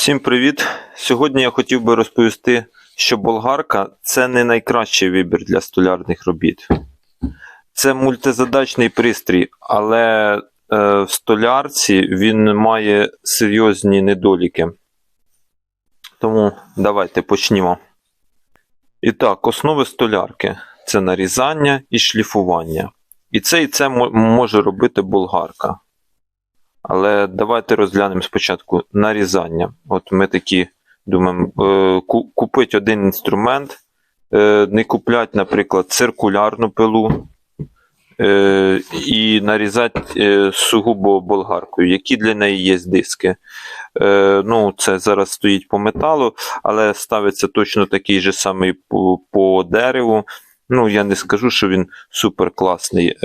Всім привіт! Сьогодні я хотів би розповісти, що болгарка це не найкращий вибір для столярних робіт. Це мультизадачний пристрій, але е, в столярці він має серйозні недоліки. Тому давайте почнімо. І так, основи столярки це нарізання і шліфування. І це і це може робити болгарка. Але давайте розглянемо спочатку нарізання. От ми такі думаємо, е, купити один інструмент, е, не купляти, наприклад, циркулярну пилу е, і нарізати сугубо болгаркою. Які для неї є диски? Ну, це зараз стоїть по металу, але ставиться точно такий же самий по дереву. Ну, я не скажу, що він супер класний.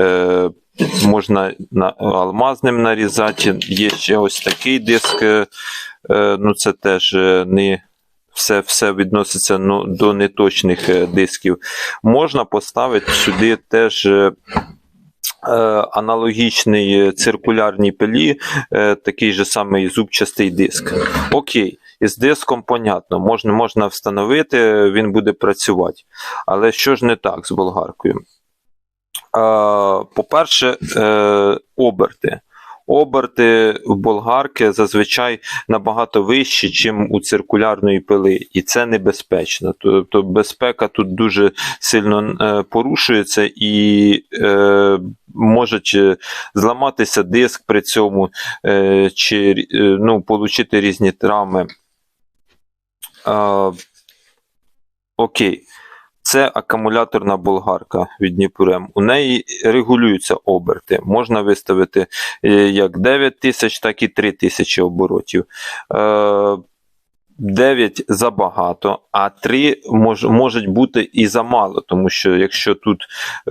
Можна на, алмазним нарізати. Є ще ось такий диск. е, е, ну, це теж е, не все, все відноситься ну, до неточних дисків. Можна поставити сюди теж. Аналогічний циркулярній пилі, такий же самий зубчастий диск. Окей, із диском понятно, можна, можна встановити, він буде працювати. Але що ж не так з болгаркою? По-перше, е, оберти. Оберти в болгарки зазвичай набагато вищі, ніж у циркулярної пили, і це небезпечно. Тобто безпека тут дуже сильно е, порушується і е, може зламатися диск при цьому, е, чи е, ну, отримати різні травми. Е, окей. Це акумуляторна болгарка від Дніпурем. У неї регулюються оберти. Можна виставити е, як 9 тисяч, так і 3 тисячі оборотів. Е, 9 забагато, а 3 мож, можуть бути і замало, тому що якщо тут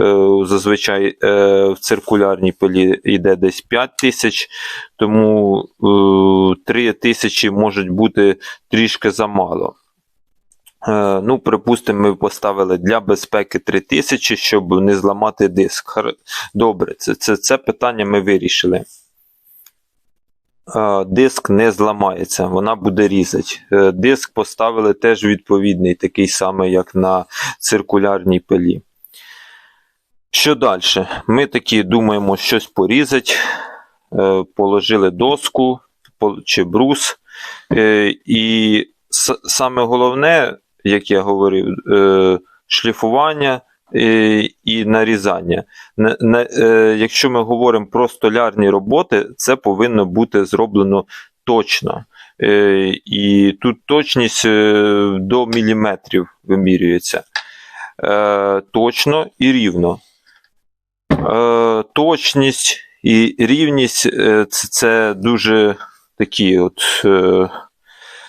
е, зазвичай е, в циркулярній пилі йде десь 5 тисяч, тому е, 3 тисячі можуть бути трішки замало. Е, Ну, припустимо, ми поставили для безпеки 3000, щоб не зламати диск. Добре, це, це, це питання ми вирішили. Е, Диск не зламається, вона буде різати. Е, Диск поставили теж відповідний, такий самий, як на циркулярній пилі. Що далі? Ми такі думаємо щось порізати. Положили доску чи брус. І саме головне, як я говорив, е, шліфування е, і нарізання. Е, Якщо ми говоримо про столярні роботи, це повинно бути зроблено точно. І тут точність до міліметрів вимірюється. Точно і рівно. Точність і рівність це дуже такі от.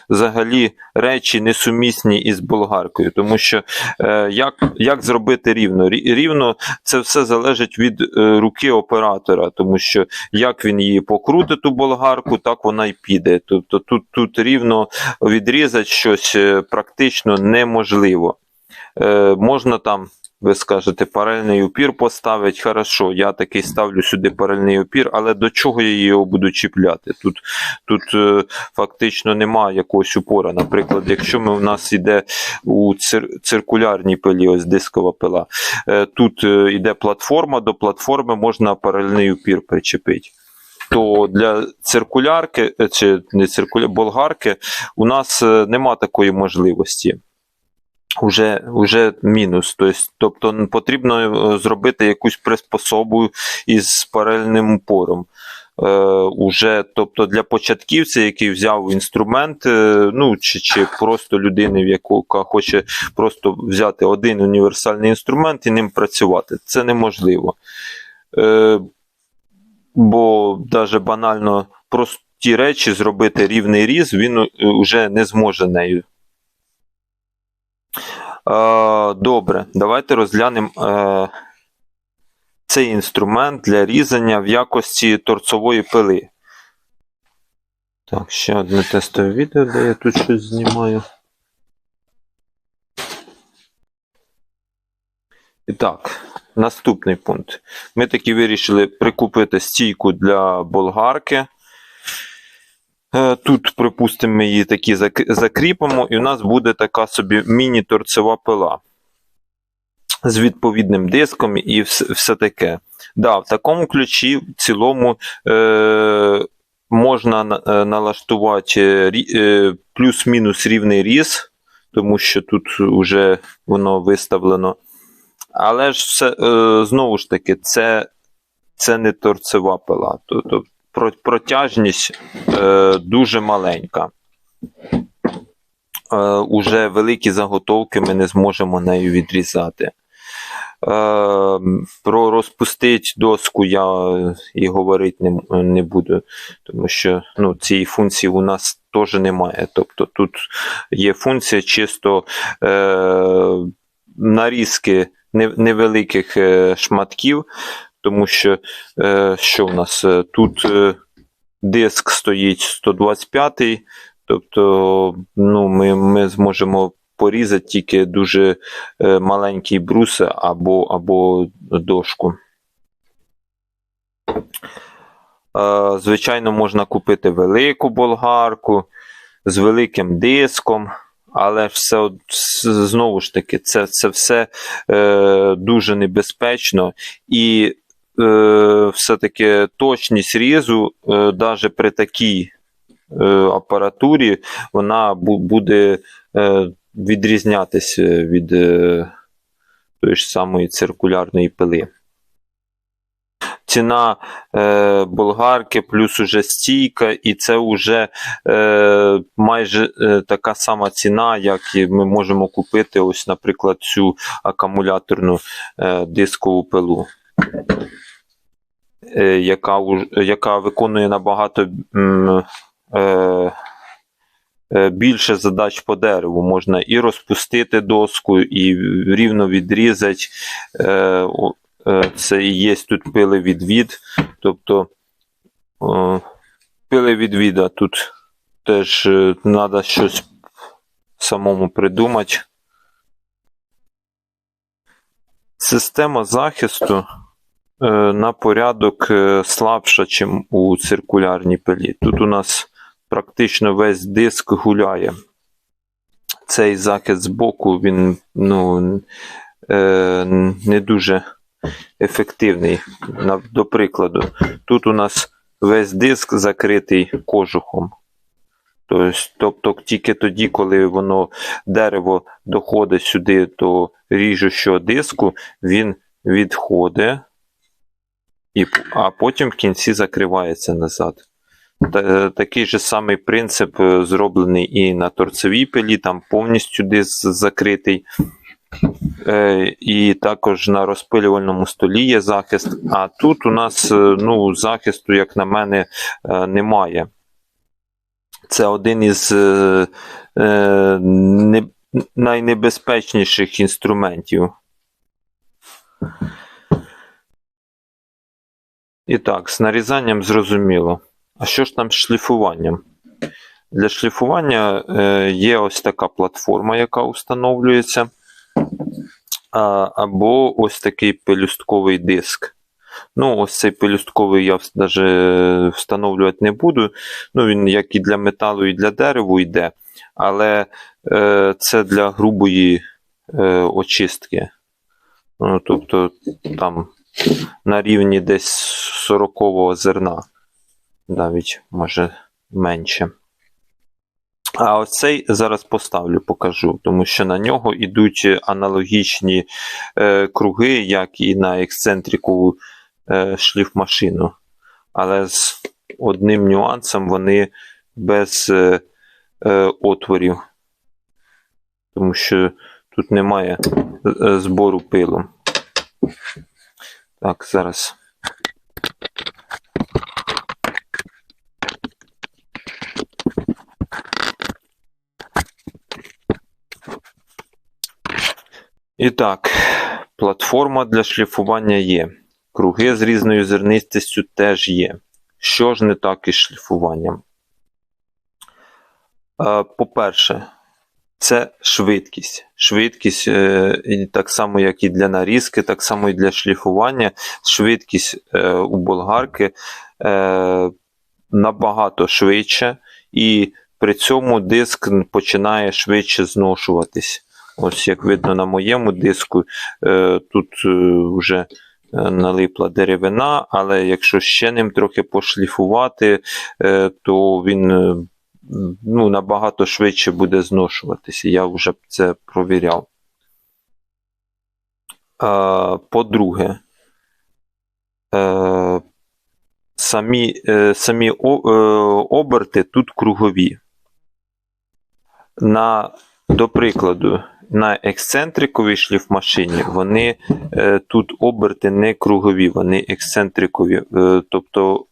Взагалі речі несумісні із болгаркою, тому що е, як, як зробити рівно? Рівно це все залежить від е, руки оператора, тому що як він її покрутить ту болгарку, так вона й піде. Тобто тут, тут рівно відрізати щось е, практично неможливо. Е, можна там. Ви скажете, паральний опір поставити. Хорошо, я такий ставлю сюди паральний опір, але до чого я його буду чіпляти? Тут, тут е, фактично немає якогось упора. Наприклад, якщо ми, у нас йде у цир, циркулярній пилі, ось дискова пила, е, тут е, йде платформа, до платформи можна паральний упір причепити. То для циркулярки е, чи не циркуля, болгарки у нас е, нема такої можливості. Уже, уже мінус. Тобто, тобто потрібно е, зробити якусь приспособу із паральним упором. Е, уже, тобто для початківця, який взяв інструмент, е, ну чи, чи просто людини, в яка хоче просто взяти один універсальний інструмент і ним працювати, це неможливо. Е, бо навіть банально прості речі зробити рівний різ, він вже не зможе нею. Е, Добре, давайте розглянемо е, цей інструмент для різання в якості торцової пили. Так, ще одне тестове відео, де я тут щось знімаю. І так, наступний пункт. Ми таки вирішили прикупити стійку для болгарки. Е, Тут, припустимо, ми її такі закріпимо, і у нас буде така собі міні-торцева пила з відповідним диском і все, таке. Да, в такому ключі в цілому е, можна на- е, налаштувати е, плюс-мінус рівний різ, тому що тут вже воно виставлено. Але ж все, е, знову ж таки, це, це не торцева пила. Тобто протяжність е, дуже маленька. Е, уже великі заготовки ми не зможемо нею відрізати. Е, про розпустити доску я і говорити не, не буду, тому що ну, цієї функції у нас теж немає. Тобто тут є функція чисто е, нарізки невеликих е, шматків, тому що е, що в нас е, тут е, диск стоїть 125 тобто ну, ми, ми зможемо порізати тільки дуже е, маленький брус або, або дошку. Е, Звичайно, можна купити велику болгарку з великим диском, але все знову ж таки, це, це все е, дуже небезпечно і все-таки точність різу, е, навіть при такій е, апаратурі, вона буде е, відрізнятися від е, тої ж самої циркулярної пили. Ціна е, болгарки плюс уже стійка, і це вже е, майже е, така сама ціна, як і ми можемо купити, ось, наприклад, цю акумуляторну е, дискову пилу, е, яка, уж- яка виконує набагато е, е, більше задач по дереву. Можна і розпустити доску, і рівно відрізати. Е, е, це і є тут пили відвід. Тобто е, пили відвіда тут теж треба щось самому придумати. Система захисту е, на порядок е, слабша, ніж у циркулярній пилі. Тут у нас практично весь диск гуляє. Цей захист з боку, він ну, е, не дуже ефективний. До прикладу, тут у нас весь диск закритий кожухом. Тобто тільки тоді, коли воно дерево доходить сюди до ріжущого диску, він відходить, і, а потім в кінці закривається назад. Та- Такий же самий принцип е, зроблений і на торцевій пилі, там повністю диск закритий. Е, І також на розпилювальному столі є захист. А тут у нас е, ну, захисту, як на мене, е, немає. Це один із е, е, не, найнебезпечніших інструментів. І так, з нарізанням зрозуміло. А що ж там з шліфуванням? Для шліфування е, є ось така платформа, яка встановлюється, або ось такий пелюстковий диск. Ну, ось цей пелюстковий я навіть встановлювати не буду. Ну, він як і для металу, і для дереву йде, але е, це для грубої е, очистки. Ну, тобто там на рівні десь 40 зерна, навіть може менше. А оцей зараз поставлю, покажу, тому що на нього йдуть аналогічні е, круги, як і на ексцентрикову е, шліфмашину. Але з одним нюансом вони без е, е, отворів, тому що тут немає е, збору пилу. Так, зараз. І так, платформа для шліфування є. Круги з різною зернистістю теж є. Що ж не так із шліфуванням? Е, По-перше, це швидкість. Швидкість, е, так само, як і для нарізки, так само і для шліфування. Швидкість е, у болгарки е, набагато швидше, і при цьому диск починає швидше зношуватись. Ось як видно на моєму диску, тут вже налипла деревина, але якщо ще ним трохи пошліфувати, то він ну, набагато швидше буде зношуватися. Я вже це провіряв. По-друге, е, самі, е, самі е, оберти тут кругові. На, до прикладу, на ексцентриковій шліфмашині вони тут оберти не кругові, вони ексцентрикові. Тобто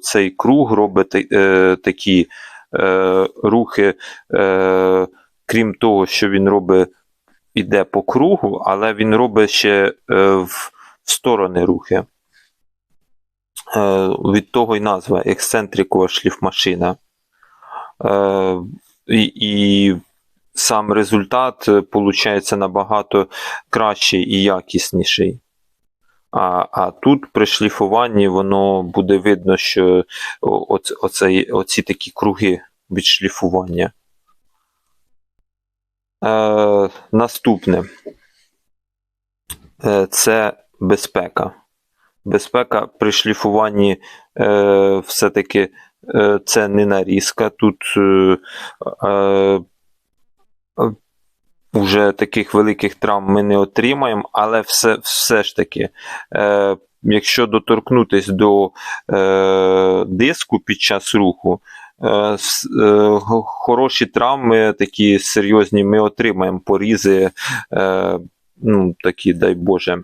цей круг робить такі е, рухи, е, крім того, що він робить, іде по кругу, але він робить ще е, в, сторони рухи. Е, від того й назва ексцентрикова шліфмашина. Е, і, і сам результат виходить набагато кращий і якісніший. А, а тут при шліфуванні воно буде видно, що оце, оце, оці такі круги від шліфування. Е, наступне е, це безпека. Безпека при шліфуванні е, все-таки е, це не нарізка. Тут е, е, вже таких великих травм ми не отримаємо, але все, все ж таки, е, якщо доторкнутись до е, диску під час руху, е, е, хороші травми, такі серйозні, ми отримаємо порізи, е, ну, такі, дай Боже.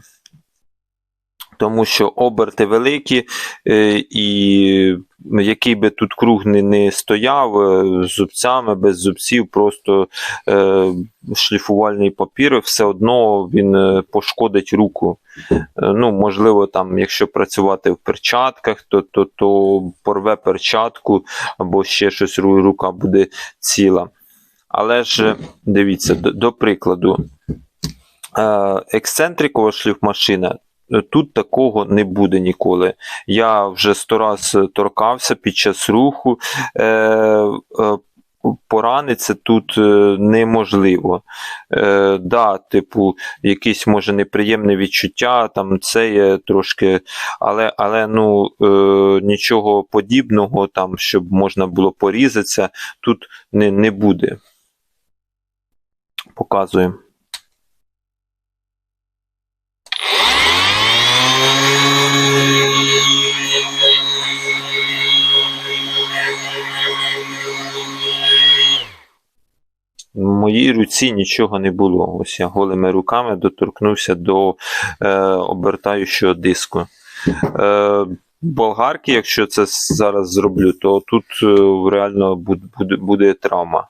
Тому що оберти великі, е, і який би тут круг не, не стояв, е, з зубцями, без зубців, просто е, шліфувальний папір, все одно він е, пошкодить руку. Ну, можливо, там, якщо працювати в перчатках, то, то, то порве перчатку або ще щось рука буде ціла. Але ж дивіться, до, до прикладу, ексцентрикова шліфмашина. Е, Тут такого не буде ніколи. Я вже сто раз торкався під час руху. Е, е, пораниться тут е, неможливо. Е, да, типу, якесь може неприємне відчуття, там це є трошки, але, але ну, е, нічого подібного, там, щоб можна було порізатися, тут не, не буде. Показуємо. В моїй руці нічого не було. Ось я голими руками доторкнувся до е, обертаючого диску. Е, болгарки, якщо це зараз зроблю, то тут е, реально буде, буде, травма.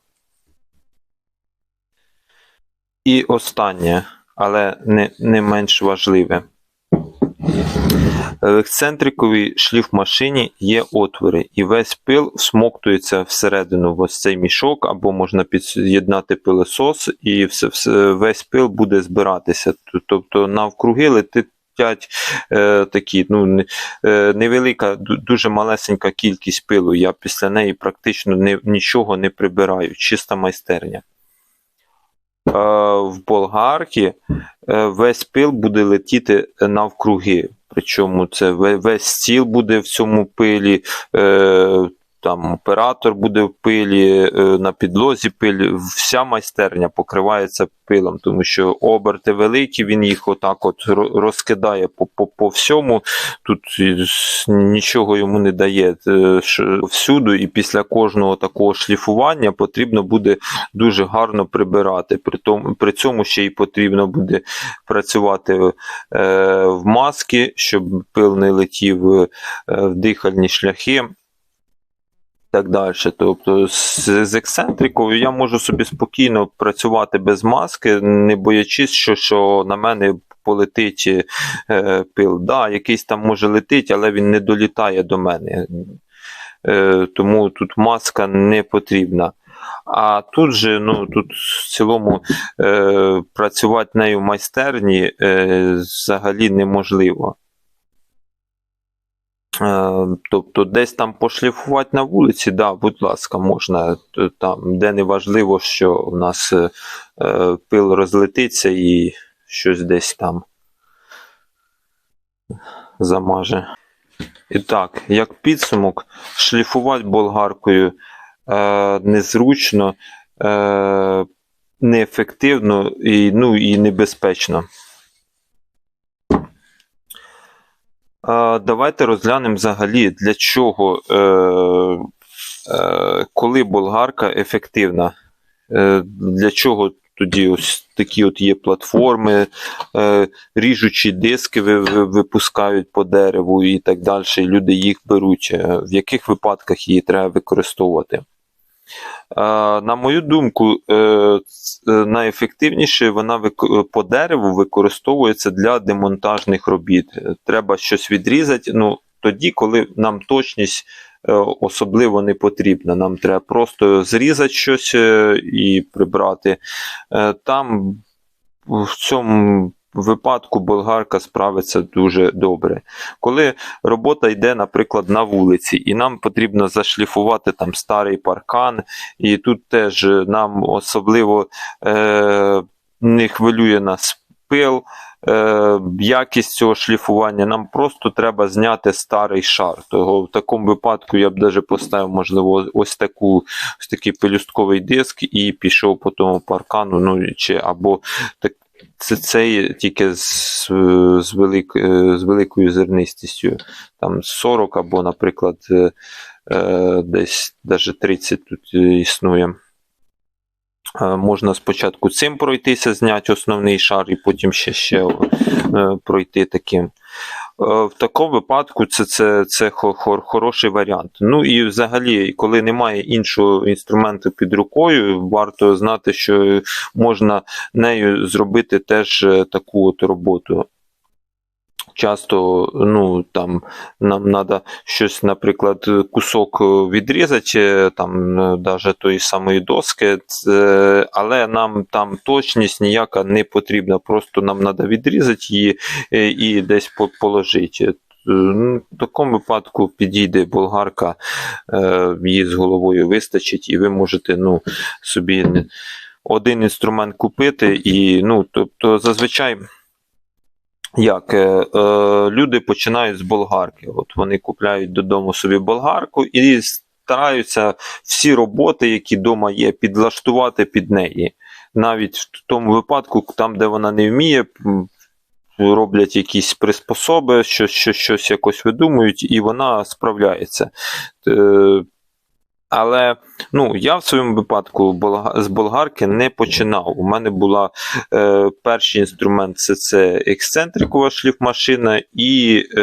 І останнє, але не, не менш важливе. В ексцентриковій шліфмашині є отвори, і весь пил всмоктується всередину в ось цей мішок, або можна під'єднати пилосос, і все, все, весь пил буде збиратися. Тобто навкруги летять е, такі, ну, е, невелика, дуже малесенька кількість пилу. Я після неї практично не, нічого не прибираю, чиста майстерня. Е, в болгарці е, весь пил буде летіти навкруги. Причому це ве- весь стіл буде в цьому пилі, е, там оператор буде в пилі, е, на підлозі пилі. Вся майстерня покривається пилом, тому що оберти великі, він їх отак от розкидає по, по, по всьому. Тут нічого йому не дає е, всюди, і після кожного такого шліфування потрібно буде дуже гарно прибирати. При, тому, при цьому ще й потрібно буде працювати е, в маски, щоб пил не летів е, в дихальні шляхи. Так далі. Тобто з, з ексцентрикою я можу собі спокійно працювати без маски, не боячись, що, що на мене полетить е, пил. Да, якийсь там може летить, але він не долітає до мене. Е, тому тут маска не потрібна. А тут же, ну тут в цілому е, працювати нею в майстерні е, взагалі неможливо. Е, Тобто десь там пошліфувати на вулиці, да, будь ласка, можна там, де не важливо, що у нас е, е, пил розлетиться і щось десь там замаже. І так, як підсумок, шліфувати болгаркою е, незручно, е, неефективно і, ну, і небезпечно. Е, Давайте розглянемо взагалі, для чого, е, е, коли болгарка ефективна. Е, Для чого тоді ось такі от є платформи, е, ріжучі диски ви- ви- випускають по дереву і так далі. Люди їх беруть. Е, В яких випадках її треба використовувати? Е, На мою думку, е, е, найефективніше вона по дереву використовується для демонтажних робіт. Треба щось відрізати. Ну, тоді, коли нам точність особливо не потрібна. Нам треба просто зрізати щось і прибрати. Там в цьому випадку болгарка справиться дуже добре. Коли робота йде, наприклад, на вулиці, і нам потрібно зашліфувати там старий паркан, і тут теж нам особливо е, не хвилює нас пил, е, якість цього шліфування. Нам просто треба зняти старий шар. Того в такому випадку я б даже поставив, можливо, ось таку ось такий пелюстковий диск і пішов по тому паркану. Ну чи або так. Це, це тільки з, з, велик, е, з великою зернистістю, там 40 або, наприклад, е, е, десь навіть 30 тут існує. Можна спочатку цим пройтися, зняти основний шар, і потім ще, ще пройти таким. Е, В такому випадку це, це, це хо- хороший варіант. Ну і взагалі, коли немає іншого інструменту під рукою, варто знати, що можна нею зробити теж е, таку от роботу. Часто ну, там, нам треба щось, наприклад, кусок відрізати, е, там, навіть тої самої доски, але нам там точність ніяка не потрібна. Просто нам треба відрізати її е, і десь положити. Е, ну, В такому випадку підійде болгарка, е, її з головою вистачить, і ви можете ну, собі один інструмент купити. І, ну, тобто, зазвичай. Як е, е, люди починають з болгарки. От вони купляють додому собі болгарку і стараються всі роботи, які вдома є, підлаштувати під неї. Навіть в тому випадку, там, де вона не вміє, роблять якісь приспособи, що, що, щось якось видумують, і вона справляється. Е, але ну, я в своєму випадку з болгарки не починав. У мене була е, перший інструмент це, це ексцентрикова шліфмашина і е,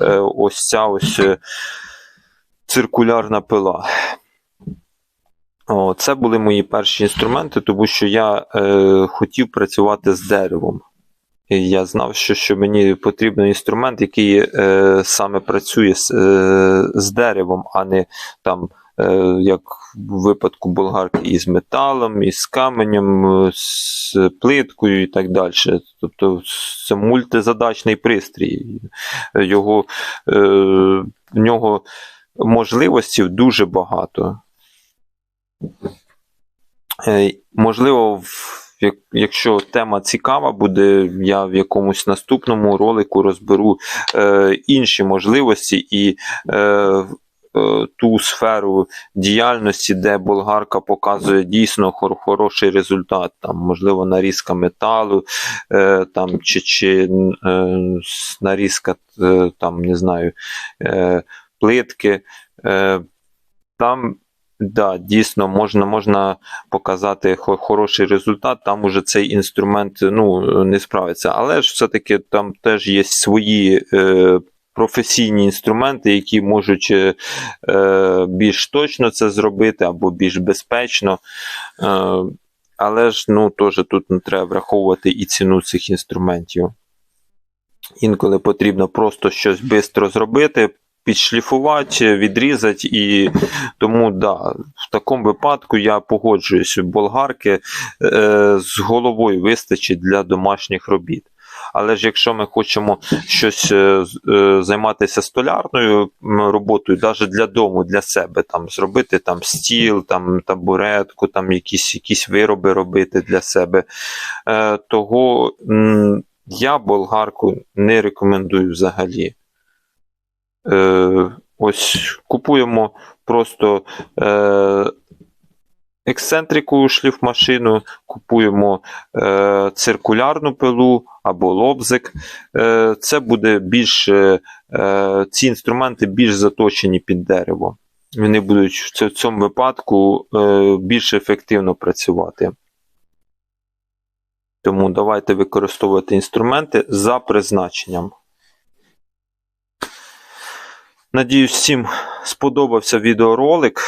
е, ось ця ось е, циркулярна пила. О, це були мої перші інструменти, тому що я е, хотів працювати з деревом. Я знав, що, що мені потрібен інструмент, який е, саме працює з, е, з деревом, а не там, е, як в випадку болгарки, із металом, із каменем, е, з плиткою і так далі. Тобто це мультизадачний пристрій. Його, е, в нього можливостей дуже багато. Е, Можливо, в- якщо тема цікава буде, я в якомусь наступному ролику розберу е, інші можливості і е, е, ту сферу діяльності, де болгарка показує дійсно хор- хороший результат. Там, можливо, нарізка металу, е, там, чи, чи е, нарізка е, там, не знаю, е, плитки. Е, там Да, дійсно можна, можна показати хороший результат, там уже цей інструмент ну, не справиться. Але ж все-таки там теж є свої е, професійні інструменти, які можуть е, е, більш точно це зробити або більш безпечно. Е, але ж ну, теж тут не треба враховувати і ціну цих інструментів. Інколи потрібно просто щось швидко зробити, підшліфувати, відрізати, і тому да, в такому випадку я погоджуюсь, болгарки е, з головою вистачить для домашніх робіт. Але ж якщо ми хочемо щось е, е, займатися столярною роботою, навіть для дому, для себе, там зробити там стіл, там табуретку, там якісь, якісь вироби робити для себе, е, того м, я болгарку не рекомендую взагалі. Е, ось купуємо просто е, ексцентрику шліфмашину, купуємо е, циркулярну пилу або лобзик. Е, це буде більш, е, е, ці інструменти більш заточені під дерево. Вони будуть в цьому випадку е, більш ефективно працювати. Тому давайте використовувати інструменти за призначенням. Надіюсь, всім сподобався відеоролик.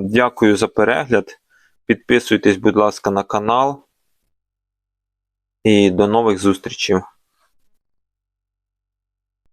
Дякую за перегляд. Підписуйтесь, будь ласка, на канал. І до нових зустрічей.